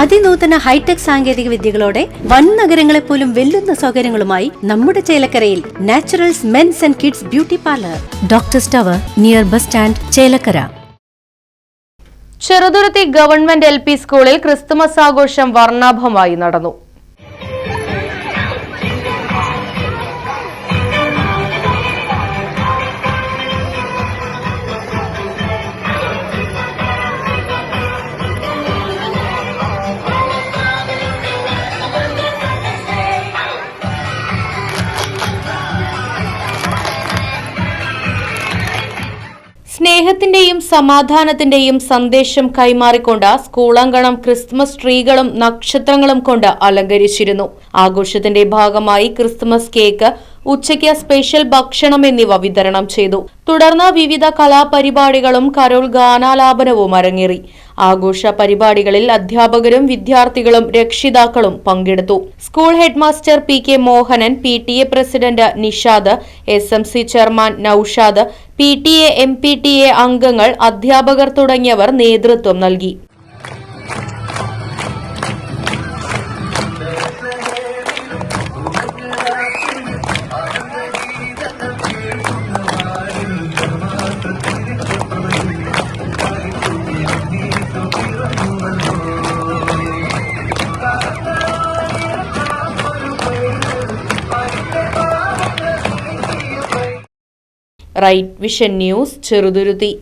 അതിനൂതന hi tech സാങ്കേതിക വിദ്യകളോടെ വൻ നഗരങ്ങളെ പോലും വെല്ലുന്ന സൗകര്യങ്ങളുമായി നമ്മുടെ ചേലക്കരയിൽ naturals men's and kids beauty parlour. Doctor tower near bus stand Chelakkara. Cheruthuruthy government L P സ്കൂളിൽ ക്രിസ്തുമസ് ആഘോഷം വർണാഭമായി നടന്നു. സ്നേഹത്തിന്റെയും സമാധാനത്തിന്റെയും സന്ദേശം കൈമാറിക്കൊണ്ട് സ്കൂളങ്കണം ക്രിസ്മസ് ട്രീകളും നക്ഷത്രങ്ങളും കൊണ്ട് അലങ്കരിച്ചിരുന്നു. ആഘോഷത്തിന്റെ ഭാഗമായി ക്രിസ്മസ് കേക്ക് ഉച്ചയ്ക്ക് സ്പെഷ്യൽ ഭക്ഷണം എന്നിവ വിതരണം ചെയ്തു. തുടർന്ന് വിവിധ കലാപരിപാടികളും കരോൾ ഗാനാലാപനവും അരങ്ങേറി. ആഘോഷ പരിപാടികളിൽ അധ്യാപകരും വിദ്യാർത്ഥികളും രക്ഷിതാക്കളും പങ്കെടുത്തു. School headmaster P K Mohanan P T A president Nishad S M C chairman Noushad P T A M P T A അംഗങ്ങൾ അധ്യാപകർ തുടങ്ങിയവർ നേതൃത്വം നൽകി. Right vision news Cheruthuruthy.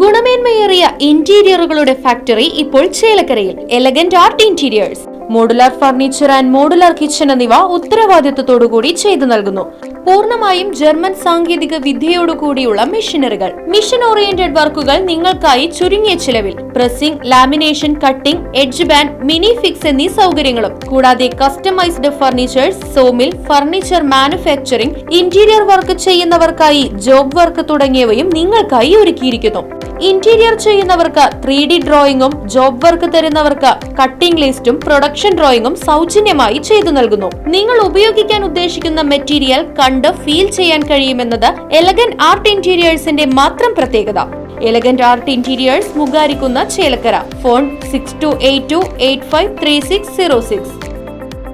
ഗുണമേന്മയേറിയ ഇന്റീരിയറുകളുടെ ഫാക്ടറി ഇപ്പോൾ ചേലക്കരയിൽ. Elegant art interiors modular furniture and modular kitchen എന്നിവ ഉത്തരവാദിത്തത്തോടുകൂടി ചെയ്തു നൽകുന്നു. പൂർണമായും ജർമ്മൻ സാങ്കേതിക വിദ്യയോടുകൂടിയുള്ള മെഷീനറികൾ. മിഷൻ ഓറിയന്റഡ് വർക്കുകൾ നിങ്ങൾക്കായി ചുരുങ്ങിയ ചിലവിൽ. Pressing lamination cutting edge band mini fix എന്നീ സൗകര്യങ്ങളും. കൂടാതെ customised furnitures sawmill furniture manufacturing interior work ചെയ്യുന്നവർക്കായി job work തുടങ്ങിയവയും നിങ്ങൾക്കായി ഒരുക്കിയിരിക്കുന്നു. ഇന്റീരിയർ ചെയ്യുന്നവർക്ക് ത്രീ ഡി ഡ്രോയിങ്ങും ജോബ് വർക്ക് തരുന്നവർക്ക് കട്ടിംഗ് ലിസ്റ്റും പ്രൊഡക്ഷൻ ഡ്രോയിങ്ങും സൗജന്യമായി ചെയ്തു നൽകുന്നു. നിങ്ങൾ ഉപയോഗിക്കാൻ ഉദ്ദേശിക്കുന്ന മെറ്റീരിയൽ കണ്ട് ഫീൽ ചെയ്യാൻ കഴിയുമെന്നത് എലഗൻ ആർട്ട് ഇന്റീരിയേഴ്സിന്റെ മാത്രം പ്രത്യേകത. Elegant art interiors മുഖാരിക്കുന്ന Chelakkara. Phone six two eight two eight five three six zero six